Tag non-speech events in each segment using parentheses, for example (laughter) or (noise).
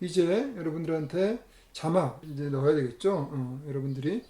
이제 여러분들한테 자막 이제 넣어야 되겠죠. 어, 여러분들이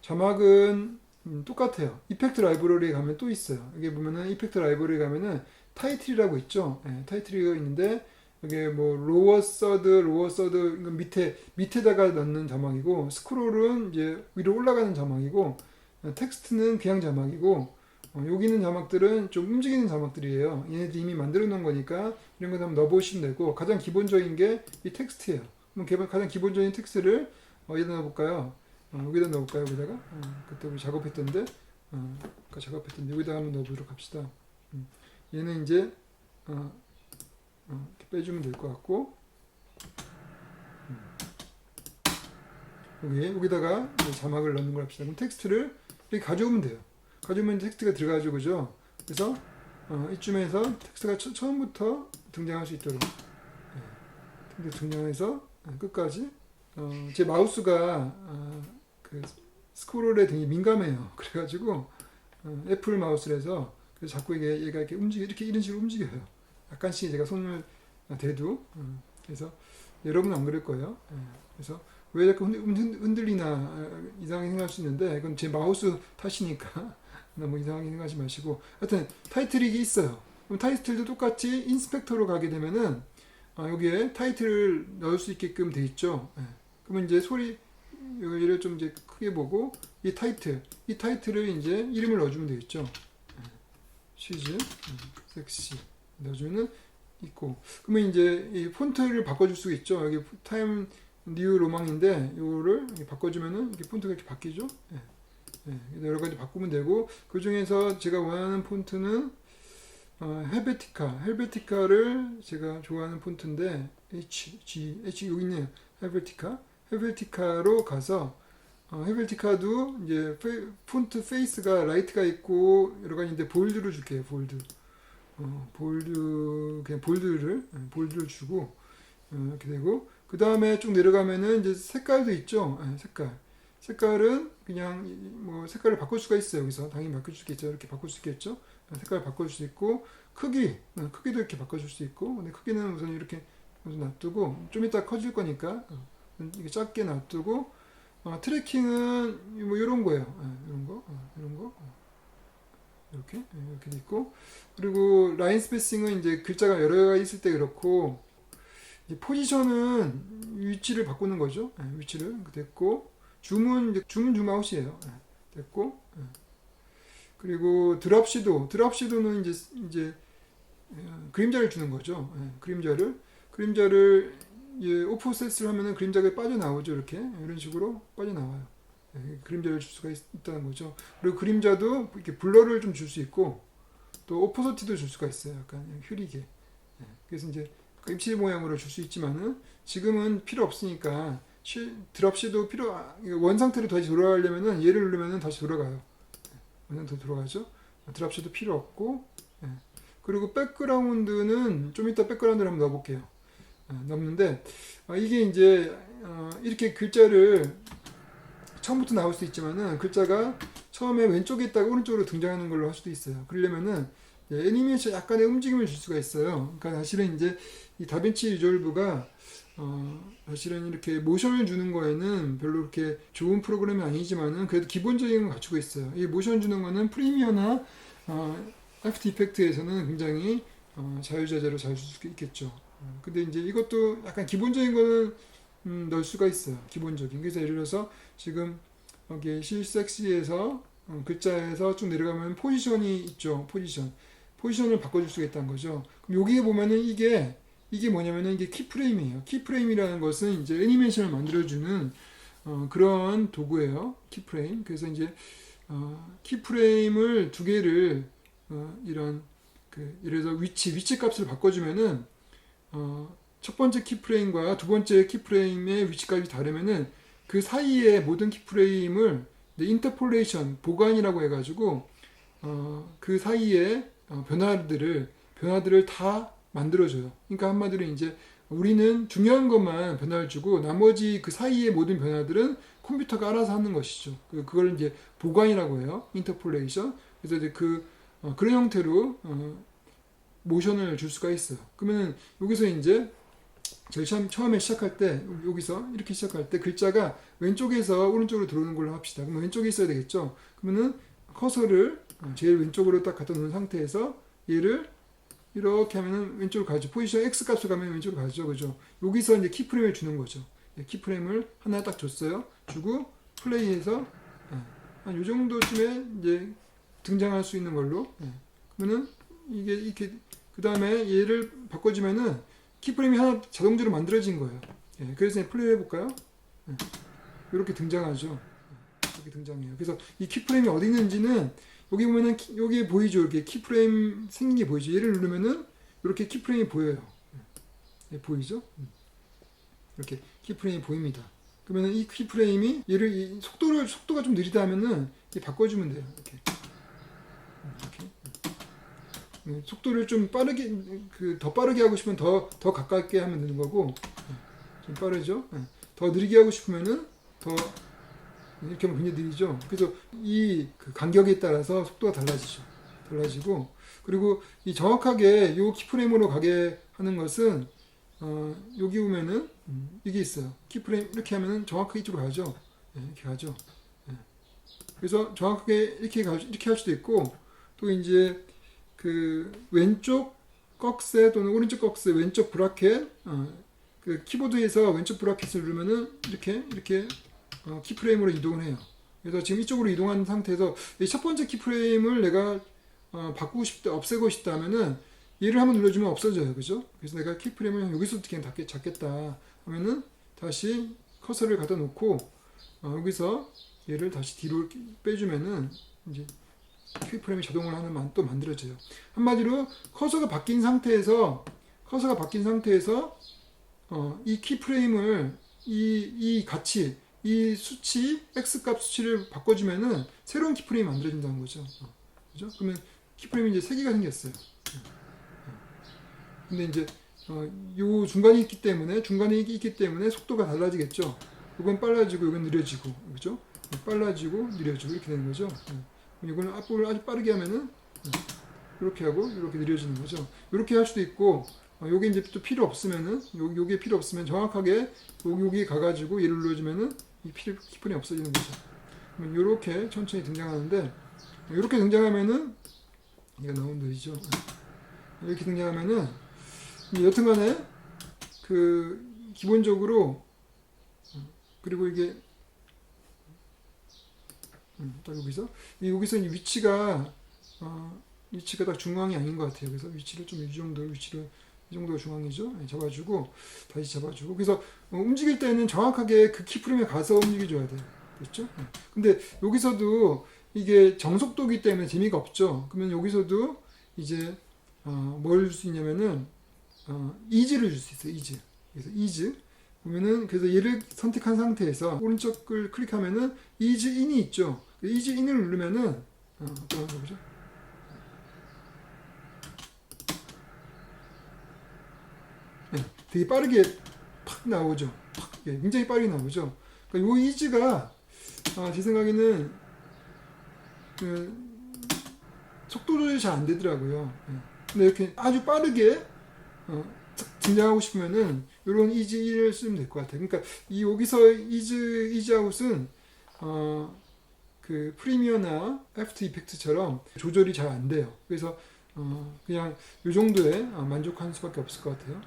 자막은 음, 똑같아요. 이펙트 라이브러리에 가면 또 있어요. 여기 보면은 이펙트 라이브러리에 가면은 타이틀이라고 있죠. 예, 타이틀이 있는데 이게 뭐 로어 서드, 로어 서드 밑에 밑에다가 넣는 자막이고 스크롤은 이제 위로 올라가는 자막이고 어, 텍스트는 그냥 자막이고 어, 여기 있는 자막들은 좀 움직이는 자막들이에요. 얘네들 이미 만들어 놓은 거니까 이런 거 한번 넣어보시면 되고 가장 기본적인 게 이 텍스트예요. 그럼 가장 기본적인 텍스트를 어디다 넣어볼까요? 어, 여기다 넣어볼까요? 여기다가 어, 그때 우리 작업했던데 어, 아까 작업했던데 여기다 한번 넣어보도록 합시다. 음, 얘는 이제 어, 어, 빼주면 될 것 같고 음. 여기 여기다가 자막을 넣는 걸 합시다. 그럼 텍스트를 이렇게 가져오면 돼요. 가져오면 텍스트가 들어가죠, 그죠? 그래서 어, 이쯤에서 텍스트가 처, 처음부터 등장할 수 있도록 네. 등장해서 어, 끝까지 어, 제 마우스가 어, 그 스크롤에 되게 민감해요. (laughs) 그래가지고 어, 애플 마우스라서 그래서 자꾸 이게 얘가 이렇게 움직여 이렇게 이런 식으로 움직여요. 약간씩 제가 손을 대도 어, 그래서 여러분은 안 그럴 거예요. 예. 그래서 왜 자꾸 흔들리나 어, 이상하게 생각할 수 있는데 그건 제 마우스 탓이니까 (laughs) 너무 이상하게 생각하지 마시고 하여튼 타이틀이 있어요. 그럼 타이틀도 똑같이 인스펙터로 가게 되면은 어, 여기에 타이틀을 넣을 수 있게끔 돼 있죠. 예. 그러면 이제 소리 여기를 좀 이제 크게 보고 이 타이틀 이 타이틀을 이제 이름을 넣어주면 되겠죠. 예. 시즈 음, 섹시 넣어주는 있고 그러면 이제 이 폰트를 바꿔줄 수 있죠. 여기 타임 뉴 로망인데 이거를 바꿔주면은 이렇게 폰트가 이렇게 바뀌죠. 예. 예, 여러 가지 바꾸면 되고 그 중에서 제가 원하는 폰트는 어, 헬베티카 헬베티카를 제가 좋아하는 폰트인데 H G H 여기 있네요. 헬베티카 헬베티카로 가서 어, 헬베티카도 이제 페, 폰트 페이스가 라이트가 있고 여러 가지인데 볼드로 줄게요. 볼드 어, 볼드 그냥 볼드를 예, 볼드를 주고 어, 이렇게 되고 그 다음에 쭉 내려가면은 이제 색깔도 있죠. 예, 색깔 색깔은 그냥 이- 뭐 색깔을 바꿀 수가 있어요. 여기서 당연히 바꿀 수 있겠죠. 이렇게 바꿀 수 있겠죠. 색깔을 바꿀 수 있고 크기 어, 크기도 이렇게 바꿔줄 수 있고 근데 크기는 우선 이렇게 우선 놔두고 좀 이따 커질 거니까 어, 이게 작게 놔두고 어, 트래킹은 뭐 이런 거예요. 예, 이런 거 어, 이런 거 어. 이렇게 예, 이렇게 돼 있고 그리고 라인 스페이싱은 이제 글자가 여러 개가 있을 때 그렇고 포지션은 위치를 바꾸는 거죠. 예, 위치를 됐고 줌은 이제 줌 줌아웃이에요. 예, 됐고 예. 그리고 드랍 시도 드랍 시도는 이제 이제 어, 그림자를 주는 거죠. 예, 그림자를 그림자를 예, 오프셋을 하면은 그림자가 빠져나오죠. 이렇게 이런 식으로 빠져나와요. 예, 그림자를 줄 수가 있, 다는 거죠. 그리고 그림자도 이렇게 블러를 좀 줄 수 있고 또 오포서티도 줄 수가 있어요. 약간 흐리게. 예, 그래서 이제 입체 모양으로 줄 수 있지만은 지금은 필요 없으니까 시, 드랍 시도 필요 아, 원 상태로 다시 돌아가려면은 얘를 누르면은 다시 돌아가요. 원상 더 돌아가죠. 드랍 시도 필요 없고 예. 그리고 백그라운드는 좀 이따 백그라운드를 한번 넣어볼게요. 어, 넣는데 아, 이게 이제 어, 이렇게 글자를 처음부터 나올 수 있지만은 글자가 처음에 왼쪽에 있다가 오른쪽으로 등장하는 걸로 할 수도 있어요. 그러려면은 예, 애니메이션 약간의 움직임을 줄 수가 있어요. 그러니까 사실은 이제 이 다빈치 리졸브가 어, 사실은 이렇게 모션을 주는 거에는 별로 그렇게 좋은 프로그램이 아니지만은 그래도 기본적인 건 갖추고 있어요. 이 모션 주는 거는 프리미어나 어, 애프터 이펙트에서는 굉장히 어, 자유자재로 잘줄수 있겠죠. 어, 근데 이제 이것도 약간 기본적인 거는 음, 넣을 수가 있어요. 기본적인. 그래서 예를 들어서 지금 여기 실섹시에서 어, 글자에서 쭉 내려가면 포지션이 있죠. 포지션. 포지션을 바꿔줄 수가 있다는 거죠. 그럼 여기에 보면은 이게 이게 뭐냐면은 이게 키프레임이에요. 키프레임이라는 것은 이제 애니메이션을 만들어주는 어, 그런 도구예요. 키프레임. 그래서 이제 어, 키프레임을 두 개를 어, 이런 그 예를 들어 위치 위치 값을 바꿔주면은 어, 첫 번째 키프레임과 두 번째 키프레임의 위치값이 다르면은 그 사이의 모든 키프레임을 인터폴레이션 보관이라고 해가지고 어, 그 사이에 어, 변화들을 변화들을 다 만들어줘요. 그러니까 한마디로 이제 우리는 중요한 것만 변화를 주고 나머지 그 사이의 모든 변화들은 컴퓨터가 알아서 하는 것이죠. 그- 그걸 이제 보관이라고 해요. 인터폴레이션. 그래서 이제 그 어, 그런 형태로 어, 모션을 줄 수가 있어요. 그러면 여기서 이제 제일 처음, 처음에 시작할 때 여기서 이렇게 시작할 때 글자가 왼쪽에서 오른쪽으로 들어오는 걸로 합시다. 그러면 왼쪽에 있어야 되겠죠. 그러면은 커서를 어, 제일 왼쪽으로 딱 갖다 놓은 상태에서 얘를 이렇게 하면은 왼쪽으로 가죠. 포지션 X 값을 가면 왼쪽으로 가죠. 그죠? 여기서 이제 키프레임을 주는 거죠. 예, 키프레임을 하나 딱 줬어요. 주고 플레이해서 예, 한요 정도쯤에 이제 등장할 수 있는 걸로. 예. 그러면은 이게 이렇게 그 다음에 얘를 바꿔주면은 키프레임이 하나 자동적으로 만들어진 거예요. 예, 그래서 플레이 해볼까요? 예, 이렇게 등장하죠. 예, 이렇게 등장해요. 그래서 이 키프레임이 어디 있는지는 여기 보면은 키- 여기 보이죠. 이렇게 키프레임 생긴 게 보이죠. 얘를 누르면은 이렇게 키프레임이 보여요. 예, 보이죠? 음. 이렇게 키프레임이 보입니다. 그러면은 이 키프레임이 얘를 이 속도를 속도가 좀 느리다 하면은 바꿔주면 돼요. 이렇게. 음, 이렇게. 음, 속도를 좀 빠르게 그 더 빠르게 하고 싶으면 더 더 가깝게 하면 되는 거고 예, 좀 빠르죠. 예. 더 느리게 하고 싶으면은 더 이렇게 하면 굉장히 느리죠. 그래서 이 그 간격에 따라서 속도가 달라지죠. 달라지고 그리고 이 정확하게 요 키프레임으로 가게 하는 것은 어, 여기 보면은 음, 이게 있어요. 키프레임 이렇게 하면은 정확하게 이쪽으로 가죠. 예, 이렇게 가죠. 예. 그래서 정확하게 이렇게 가 이렇게 할 수도 있고 또 이제 그 왼쪽 꺽쇠 또는 오른쪽 꺽쇠 왼쪽 브라켓 어, 그 키보드에서 왼쪽 브라켓을 누르면은 이렇게 이렇게 어, 키프레임으로 이동을 해요. 그래서 지금 이쪽으로 이동한 상태에서 이 첫 번째 키프레임을 내가 어, 바꾸고 싶다, 없애고 싶다면은 얘를 한번 눌러주면 없어져요, 그죠? 그래서 내가 키프레임을 여기서 어떻게 잡겠, 잡겠다 하면은 다시 커서를 갖다 놓고 어, 여기서 얘를 다시 뒤로 빼주면은 이제 키프레임이 자동으로 하는 만, 또 만들어져요. 한마디로 커서가 바뀐 상태에서 커서가 바뀐 상태에서 어, 이 키프레임을 이, 이 가치 이 수치 x 값 수치를 바꿔주면은 새로운 키프레임이 만들어진다는 거죠. 어, 그죠? 그러면 키프레임이 이제 세 개가 생겼어요. 어, 어. 근데 이제 어, 요 중간이 있기 때문에 중간에 있기 때문에 속도가 달라지겠죠. 이건 빨라지고 이건 느려지고 그죠? 빨라지고 느려지고 이렇게 되는 거죠. 예. 이거는 앞으로 아주 빠르게 하면은 예, 이렇게 하고 이렇게 느려지는 거죠. 이렇게 할 수도 있고 어, 요게 이제 또 필요 없으면은 요 요게 필요 없으면 정확하게 요 여기 가가지고 얘를 눌러주면은 이 필요 키프레임 없어지는 거죠. 요렇게 천천히 등장하는데 이렇게 등장하면은 이거 너무 느리죠. 예. 이렇게 등장하면은 이 여튼간에 그 기본적으로 어, 그리고 이게 음, 딱 여기서 이 여기서 이 위치가 어, 위치가 딱 중앙이 아닌 것 같아요. 그래서 위치를 좀 이 정도 위치를 이 정도가 중앙이죠. 네, 잡아주고 다시 잡아주고 그래서 어, 움직일 때는 정확하게 그 키프레임에 가서 움직여줘야 돼요. 네. 근데 여기서도 이게 정속도기 때문에 재미가 없죠. 그러면 여기서도 이제 어, 뭘 줄 수 있냐면은 어, 이즈를 줄 수 있어요. 이즈. 그래서 이즈 보면은 그래서 얘를 선택한 상태에서 오른쪽을 클릭하면은 이즈 인이 있죠. 그 이즈 인을 누르면은 어, 보죠? 네, 되게 빠르게 팍 나오죠. 팍, 예, 굉장히 빠르게 나오죠. 그러니까 요 이즈가 아, 제 생각에는 그 속도 조절이 잘안 되더라고요. 예. 근데 이렇게 아주 빠르게 어, 탁 등장하고 싶으면은 이런 이즈 1을 쓰면 될 것 같아요. 그러니까 이 여기서 이즈 이즈아웃은 어, 그 프리미어나 애프터 이펙트처럼 조절이 잘 안 돼요. 그래서 어, 그냥 이 정도에 어, 만족할 수밖에 없을 것 같아요.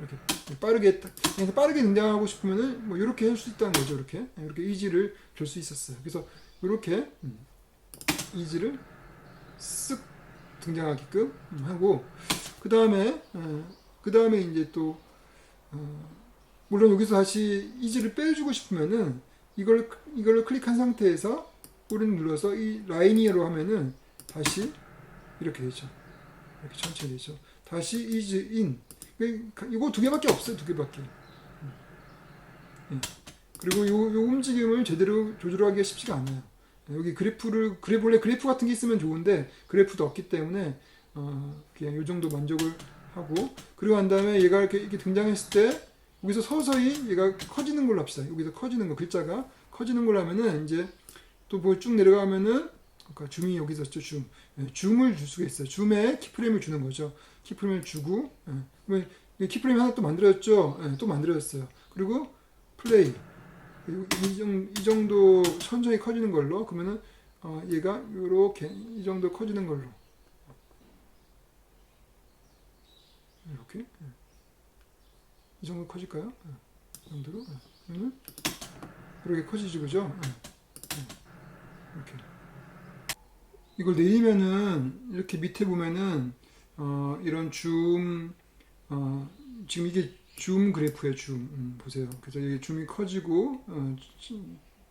어, 이렇게 빠르게 딱- 그래서 빠르게 등장하고 싶으면은 뭐 이렇게 할 수 있다는 거죠. 이렇게 이렇게 이지를 줄 수 있었어요. 그래서 이렇게 음, 이지를 쓱 등장하게끔 음, 하고 그 다음에 그 다음에 이제 또 어, 물론 여기서 다시 이지를 빼주고 싶으면은 이걸 이걸 클릭한 상태에서 오른 눌러서 이 라이니어로 하면은 다시 이렇게 되죠. 이렇게 천천히 되죠. 다시 이즈 인. 이거 두 개밖에 없어요. 두 개밖에. 음. 예. 그리고 요, 요 움직임을 제대로 조절하기가 쉽지가 않아요. 여기 그래프를 그래 원래 그래프 같은 게 있으면 좋은데 그래프도 없기 때문에 어, 그냥 요 정도 만족을 하고 그리고 난 다음에 얘가 이렇게, 이렇게 등장했을 때 여기서 서서히 얘가 커지는 걸로 합시다. 여기서 커지는 거 글자가 커지는 걸로 하면은 이제 또 뭐 쭉 내려가면은 그러니까 줌이 여기서 있죠 줌 예, 줌을 줄 수가 있어요 줌에 키프레임을 주는 거죠 키프레임을 주고 예, 이 키프레임 하나 또 만들어졌죠? 예, 또 만들어졌어요. 그리고 플레이. 이, 정도 천천히 커지는 걸로 그러면은 어, 얘가 요렇게 이 정도 커지는 걸로 이렇게 예. 이 정도 커질까요? 예, 이 정도로 예. 그러면 이렇게 커지죠, 그죠? 이렇게 이걸 내리면은 이렇게 밑에 보면은 어, 이런 줌 어, 지금 이게 줌 그래프예요, 줌. 음, 보세요. 그래서 이게 줌이 커지고 어, 치-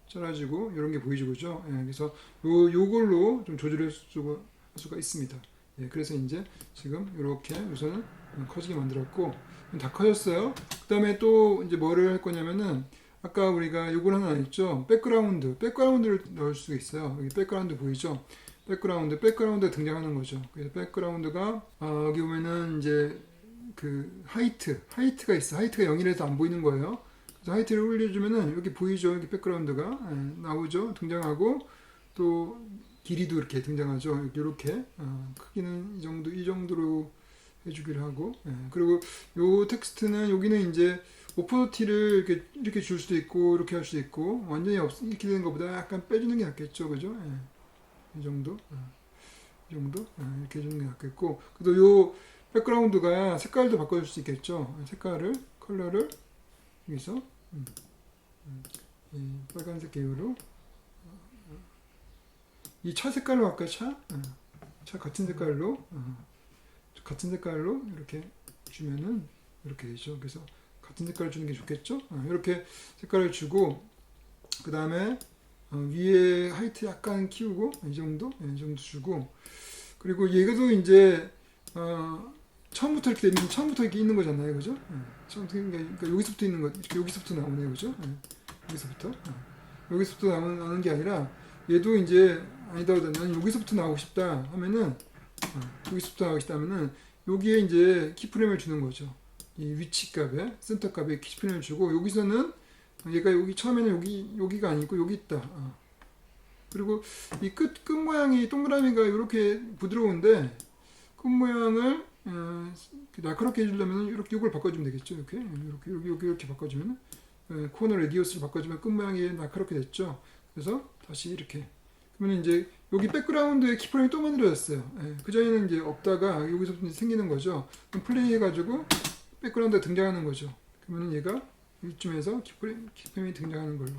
짧아지고 이런 게 보이죠, 그죠? 예, 그래서 요 요걸로 좀 조절할 수가, 할 수가 있습니다. 예, 그래서 이제 지금 이렇게 우선은 커지게 만들었고 다 커졌어요. 그다음에 또 이제 뭐를 할 거냐면은 아까 우리가 요걸 하나 했죠. 백그라운드, 백그라운드를 넣을 수가 있어요. 여기 백그라운드 보이죠? 백그라운드, 백그라운드가 등장하는 거죠. 그래서 백그라운드가 아, 여기 보면은 이제 그 하이트, 하이트가 있어. 하이트가 0이라서 안 보이는 거예요. 그래서 하이트를 올려주면은 여기 보이죠. 여기 백그라운드가 예, 나오죠. 등장하고 또 길이도 이렇게 등장하죠. 이렇게 어, 크기는 이 정도 이 정도로 해주기를 하고 예, 그리고 요 텍스트는 여기는 이제 오퍼티를 이렇게 이렇게 줄 수도 있고 이렇게 할 수도 있고 완전히 없 이렇게 되는 것보다 약간 빼주는 게 낫겠죠, 그죠? 예, 이 정도, 어, 이 정도 예, 이렇게 해주는 게 낫겠고 그래도 요 백그라운드가 색깔도 바꿔줄 수 있겠죠. 색깔을 컬러를 여기서 음, 음, 이 빨간색 계열로 이 차 색깔로 할까요? 차? 어, 차 같은 색깔로 어, 같은 색깔로 이렇게 주면은 이렇게 되죠. 그래서 같은 색깔을 주는 게 좋겠죠. 어, 이렇게 색깔을 주고 그 다음에 어, 위에 하이트 약간 키우고 이 정도 예, 이 정도 주고 그리고 얘도 이제 어, 처음부터 이렇게 되면 처음부터 이렇게 있는 거잖아요, 그죠? 예, 처음부터 게 그러니까 여기서부터 있는 거 여기서부터 나오네요, 그죠? 예, 여기서부터 어, 여기서부터 나오는, 게 아니라 얘도 이제 아니다 나는 여기서부터 나오고 싶다 하면은 어, 여기서부터 나오고 싶다 하면은 여기에 이제 키프레임을 주는 거죠. 이 위치 값에 센터 값에 키프레임을 주고 여기서는 얘가 여기 처음에는 여기 여기가 아니고 여기 있다. 어. 그리고 이 끝 끝 모양이 동그라미가 이렇게 부드러운데 끝 모양을 어, 날카롭게 해주려면 이렇게 이걸 바꿔주면 되겠죠. 이렇게 이렇게 이렇게 이렇게, 이렇게 바꿔주면 어, 코너 레디어스를 바꿔주면 끝 모양이 날카롭게 됐죠. 그래서 다시 이렇게 그러면 이제 여기 백그라운드에 키프레임이 또 만들어졌어요. 예, 그 전에는 이제 없다가 이제 생기는 거죠. 그럼 플레이 해가지고 백그라운드가 등장하는 거죠. 그러면 얘가 이쯤에서 키프레임, 키프레임이 등장하는 걸로.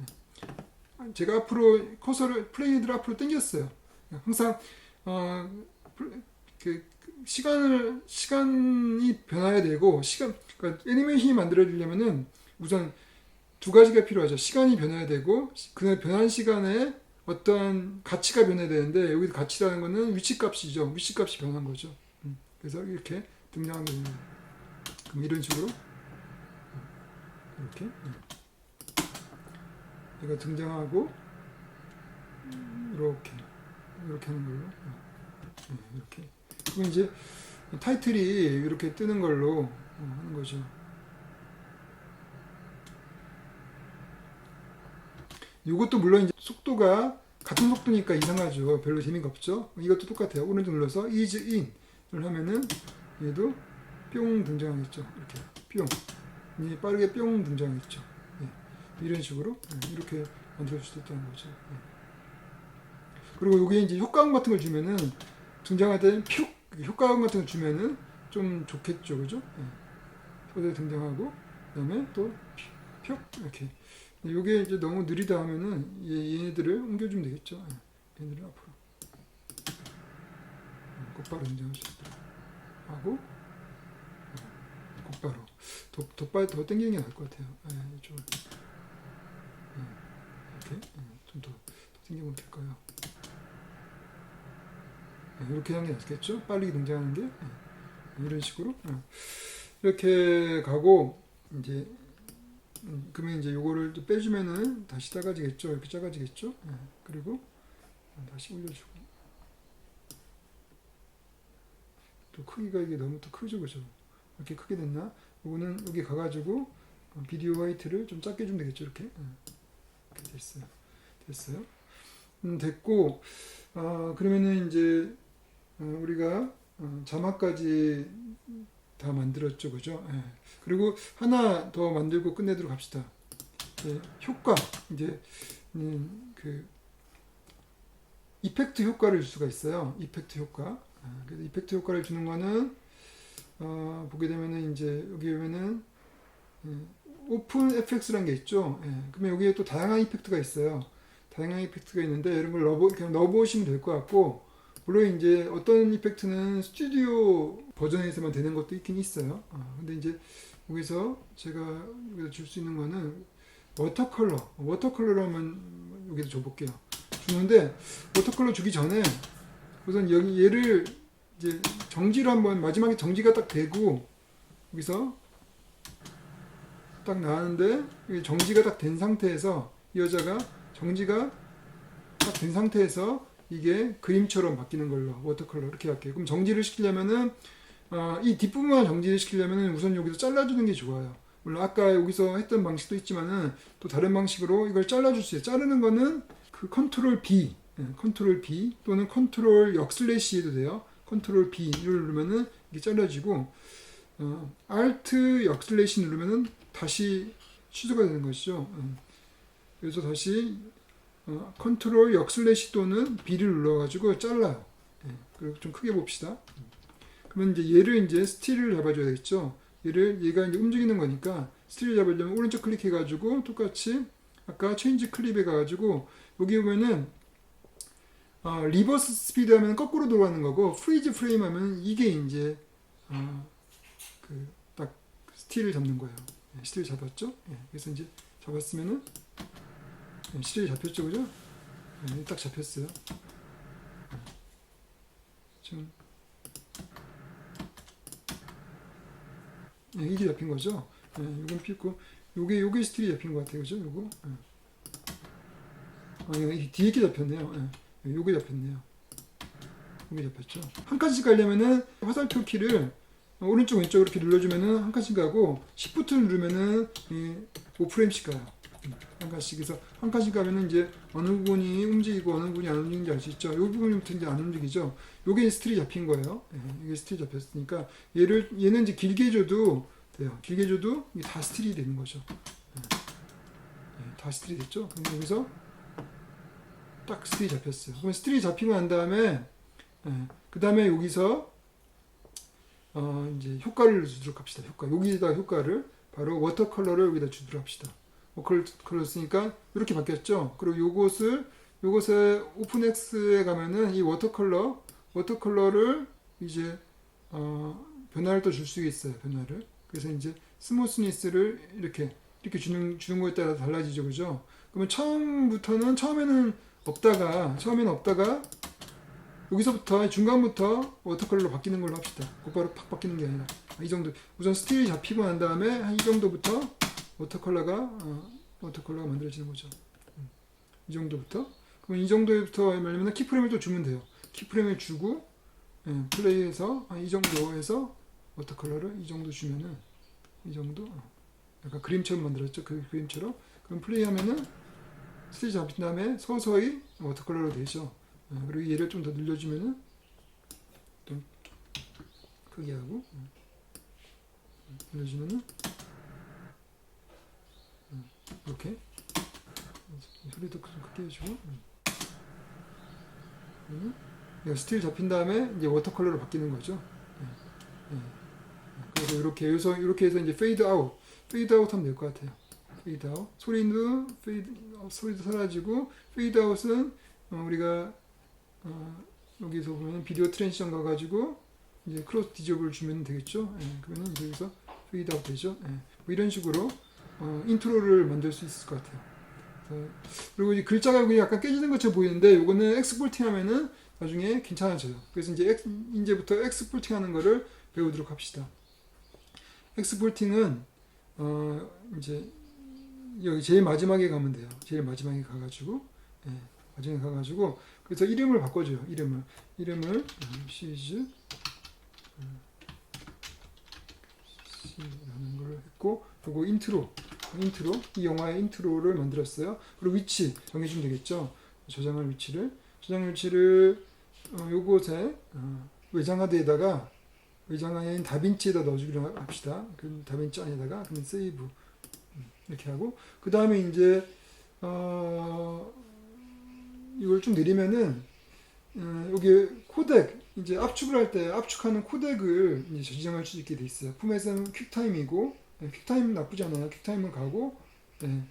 예. 제가 앞으로 커서를 플레이드를 앞으로 당겼어요. 항상 어, 플- 그 시간을 시간이 변화해야 되고 시간 그러니까 애니메이션이 만들어지려면은 우선 두 가지가 필요하죠. 시간이 변해야 되고 그 변한 시간에 어떠한 가치가 변해야 되는데 여기 가치라는 거는 위치값이죠. 위치값이 변한 거죠. 음, 그래서 이렇게 등장하는 거예요. 그럼 이런 식으로 이렇게 음. 얘가 등장하고 이렇게 이렇게 하는 걸로 음, 이렇게 그럼 이제 타이틀이 이렇게 뜨는 걸로 어, 하는 거죠. 이것도 물론 이제 속도가 같은 속도니까 이상하죠. 별로 재미가 없죠. 이것도 똑같아요. 오른쪽 눌러서 is in을 하면은 얘도 뿅 등장하겠죠. 이렇게 뿅. 이 빠르게 뿅 등장하겠죠. 예. 이런 식으로 예, 이렇게 만들어 줄수 있다는 거죠. 예. 그리고 여기에 이제 효과음 같은 걸 주면은 등장할 때는 표 효과음 같은 걸 주면은 좀 좋겠죠, 그죠? 예. 표대 등장하고 그다음에 또표 이렇게 이게 이제 너무 느리다 하면은 얘, 얘네들을 옮겨주면 되겠죠. 예. 얘네들을 앞으로 음, 곧바로 등장할 수 있도록 하고 어, 곧바로 더, 더 빨리 더 당기는 게 나을 것 같아요. 예, 이쪽을 예, 이렇게 좀더 더 당겨보면 될까요? 예, 이렇게 하는 게 낫겠죠? 빨리 등장하는 게 예, 이런 식으로 예. 이렇게 가고 이제 음, 그러면 이제 요거를 또 빼주면은 다시 작아지겠죠. 이렇게 작아지겠죠. 예, 그리고 다시 올려주고 또 크기가 이게 너무 또 크죠, 그죠? 이렇게 크게 됐나? 요거는 여기 가가지고 어, 비디오 화이트를 좀 작게 주면 되겠죠, 이렇게. 예, 이렇게 됐어요. 됐어요. 음, 됐고, 아 그러면은 이제 어, 우리가 어, 자막까지 다 만들었죠, 그죠? 예. 그리고 하나 더 만들고 끝내도록 합시다. 예, 효과 이제 음, 그 이펙트 효과를 줄 수가 있어요. 이펙트 효과. 아, 그래서 이펙트 효과를 주는 거는 어, 보게 되면은 이제 여기 보면은 음, 오픈 FX라는 게 있죠. 예, 그러면 여기에 또 다양한 이펙트가 있어요. 다양한 이펙트가 있는데 이런 걸 넣어 그냥 넣어보시면 될 것 같고 물론 이제 어떤 이펙트는 스튜디오 버전에서만 되는 것도 있긴 있어요. 아, 근데 이제 여기서 제가 여기서 줄 수 있는 거는 워터컬러, 워터컬러로 한번 여기서 줘볼게요. 주는데 워터컬러 주기 전에 우선 여기 얘를 이제 정지로 한번 마지막에 정지가 딱 되고 여기서 딱 나왔는데 정지가 딱 된 상태에서 이 여자가 정지가 딱 된 상태에서 이게 그림처럼 바뀌는 걸로 워터컬러 이렇게 할게요. 그럼 정지를 시키려면은 어, 이 뒷부분만 정지를 시키려면은 우선 여기서 잘라주는 게 좋아요. 물론 아까 여기서 했던 방식도 있지만은 또 다른 방식으로 이걸 잘라줄 수 있어요. 자르는 거는 그 컨트롤 B, 예, 컨트롤 B 또는 컨트롤 역슬래시 해도 돼요. 컨트롤 B를 누르면은 이게 잘라지고 어, Alt 역슬래시 누르면은 다시 취소가 되는 것이죠. 음. 그래서 다시 어, 컨트롤 역슬래시 또는 B를 눌러가지고 잘라요. 예, 그리고 좀 크게 봅시다. 음. 그러면 이제 얘를 이제 스틸을 잡아줘야 되겠죠. 얘를 얘가 이제 움직이는 거니까 스틸을 잡으려면 오른쪽 클릭해가지고 똑같이 아까 체인지 클립에 가가지고 여기 보면은 어, 리버스 스피드 하면 거꾸로 돌아가는 거고 프리즈 프레임 하면 이게 이제 어, 그딱 스틸을 잡는 거예요. 예, 스틸 잡았죠? 예, 그래서 이제 잡았으면은 예, 스틸 잡혔죠, 그죠? 예, 딱 잡혔어요. 예. 지금 예, 이게 잡힌 거죠. 예, 이건 피고 요게 요게 스틸이 잡힌 것 같아요, 그죠? 요거. 예. 아, 이거 뒤에 게 잡혔네요. 예, 요게 잡혔네요. 요게 잡혔죠. 한 칸씩 가려면은 화살표 키를 오른쪽 왼쪽 이렇게 눌러주면은 한 칸씩 가고 Shift 누르면은 이 5프레임씩 가요. 칸씩 해서 한 칸씩 가면은 이제 어느 부분이 움직이고 어느 부분이 안 움직이는지 알 수 있죠. 이 부분부터 이제 안 움직이죠. 요게 스틸이 잡힌 거예요. 예, 이게 스틸 잡혔으니까 얘를 얘는 이제 길게 줘도 돼요. 길게 줘도 이게 다 스틸이 되는 거죠. 예, 예, 다 스틸이 됐죠. 그럼 여기서 딱 스틸이 잡혔어요. 그럼 스틸이 잡히고 난 다음에 그 다음에 여기서 어 이제 효과를 주도록 합시다. 효과 여기다 효과를 바로 워터 컬러를 여기다 주도록 합시다. 워컬러 쓰니까 이렇게 바뀌었죠. 그리고 요것을 요것에 오픈엑스에 가면은 이 워터 컬러 워터 컬러를 이제 어 변화를 또 줄 수 있어요. 변화를. 그래서 이제 스무스니스를 이렇게 이렇게 주는 주는 거에 따라 달라지죠, 그죠? 그러면 처음부터는 처음에는 없다가 처음에는 없다가 여기서부터 중간부터 워터컬러로 바뀌는 걸로 합시다. 곧바로 팍 바뀌는 게 아니라 이 정도 우선 스틸이 잡히고 난 다음에 한 이 정도부터 워터컬러가 어, 워터컬러가 만들어지는 거죠. 음, 이 정도부터 그럼 이 정도부터 하려면 키프레임을 또 주면 돼요. 키프레임을 주고 예, 플레이해서 한이 정도에서 워터컬러를 이 정도 주면은 이 정도 어, 약간 그림처럼 만들었죠. 그 그림처럼 그럼 플레이하면은 스틸 잡힌 다음에 서서히 워터컬러로 되죠. 어, 그리고 얘를 좀 더 늘려주면은 좀 크게 하고 음, 늘려주면은 음, 이렇게 소리도 좀 크게 해주고. 얘가 스틸 잡힌 다음에 이제 워터컬러로 바뀌는 거죠. 예, 예. 그래서 이렇게 해서 이렇게 해서 이제 페이드 아웃, 페이드 아웃 하면 될 것 같아요. 페이드 아웃 소리도 페이드 어, 소리도 사라지고 페이드 아웃은 어, 우리가 어, 여기서 보면 비디오 트랜지션 가가지고 이제 크로스 디저블 주면 되겠죠. 예, 그러면 여기서 페이드 아웃 되죠. 예, 뭐 이런 식으로 어, 인트로를 만들 수 있을 것 같아요. 어, 그리고 이 글자가 약간 깨지는 것처럼 보이는데 이거는 엑스포팅 하면은 나중에 괜찮아져요. 그래서 이제 엑, 이제부터 엑스포팅 하는 거를 배우도록 합시다. 엑스포팅은 어, 이제 여기 제일 마지막에 가면 돼요. 제일 마지막에 가가지고 예, 마지막에 가가지고 그래서 이름을 바꿔줘요. 이름을 이름을 음, 시리즈 음, C라는 걸 했고 그리고 인트로 인트로 이 영화의 인트로를 만들었어요. 그리고 위치 정해주면 되겠죠. 저장할 위치를 저장 위치를 어, 요곳에 어, 외장하드에다가 의장하인 다빈치에다 넣어주기로 합시다. 그 다빈치 안에다가 그러면 세이브 음, 이렇게 하고 그 다음에 이제 어, 이걸 좀 내리면은 어, 여기 코덱 이제 압축을 할 때 압축하는 코덱을 이제 저지정할 수 있게 돼 있어요. 포맷은 퀵타임이고 네, 퀵타임 나쁘지 않아요. 퀵타임을 가고 네.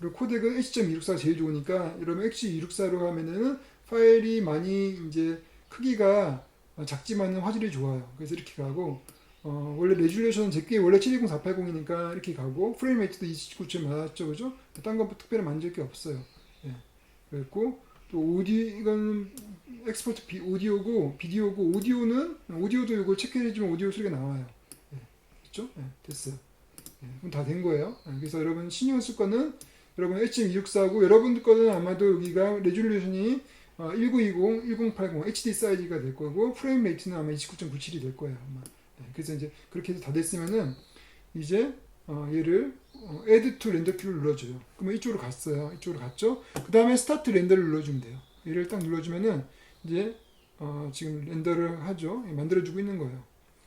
그리고 코덱은 H.264가 제일 좋으니까 여러분 H.264로 하면은 파일이 많이 이제 크기가 작지만은 화질이 좋아요. 그래서 이렇게 가고 어, 원래 레졸루션은 제게 원래 720480이니까 이렇게 가고 프레임 레이트도 29점 맞았죠, 그죠? 딴거 특별히 만질 게 없어요. 예. 그랬고 또 오디 이건 엑스포트 비, 오디오고 비디오고 오디오는 오디오도 이거 체크해주면 오디오 소리가 나와요. 예. 됐죠? 예, 됐어요. 예, 그럼 다 된 거예요. 예, 그래서 여러분 신경 쓸 거는 여러분 HM264고 여러분 거는 아마도 여기가 레졸루션이 어, 1920, 1080 HD 사이즈가 될 거고 프레임 레이트는 아마 29.97이 될 거예요. 아마. 예, 그래서 이제 그렇게 해서 다 됐으면은 이제 어, 얘를 어, add to render 키를 눌러줘요. 그러면 이쪽으로 갔어요. 이쪽으로 갔죠. 그 다음에 start 렌더를 눌러주면 돼요. 얘를 딱 눌러주면은 이제 어, 지금 렌더를 하죠. 예, 만들어주고 있는 거예요.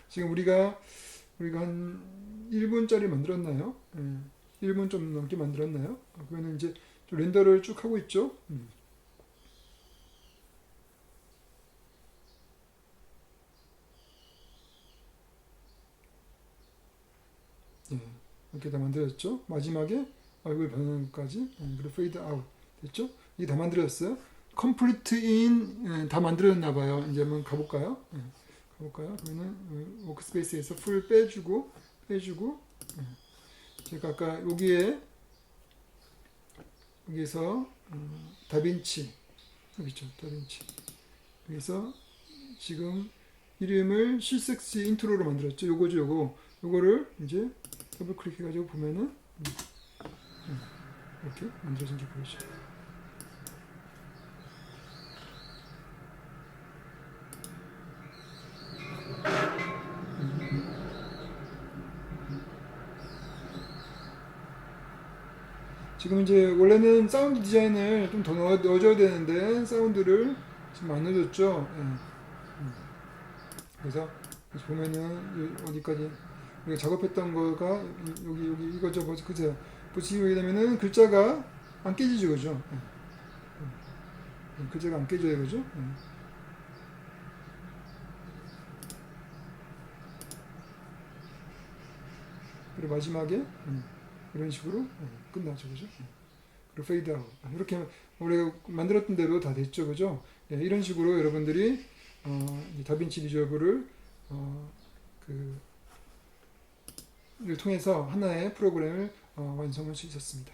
지금 우리가 우리가 한 1분짜리 만들었나요? 예, 1분 좀 넘게 만들었나요? 어, 그러면 이제 좀 렌더를 쭉 하고 있죠. 음. 예, 이렇게 다 만들어졌죠. 마지막에 얼굴 변형까지 예, 그리고 페이드 아웃 됐죠. 이게 다 만들어졌어요. 컴플리트 인 예, 다 만들어졌나 봐요. 이제 한번 가볼까요? 예, 가 볼까요? 그러면은 어, 워크스페이스에서 풀 빼주고 빼주고 예. 제가 아까 여기에 여기서 어, 다빈치 여기 있죠. 다빈치 여기서 지금 이름을 C6 인트로로 만들었죠. 요거죠, 요거. 요거를 이제 더블 클릭해가지고 보면은 음, 음, 이렇게 만들어진 게 보이죠. 지금 이제 원래는 사운드 디자인을 좀 더 넣어 줘야 되는데 사운드를 지금 안 넣어줬죠. 예. 음. 그래서 보면은 요- 어디까지 우리가 작업했던 거가 여기 여기 이거죠, 뭐죠, 그죠? 보시게 되면은 글자가 안 깨지죠, 그죠? 예. 음. 글자가 안 깨져요, 그죠? 예. 그리고 마지막에 음, 이런 식으로 음, 끝나죠, 그죠? 음. 그리고 페이드 아웃 이렇게 우리가 만들었던 대로 다 됐죠, 그죠? 예, 이런 식으로 여러분들이 어, 이 다빈치 리졸브를 어, 그, 를 통해서 하나의 프로그램을 어, 완성할 수 있었습니다.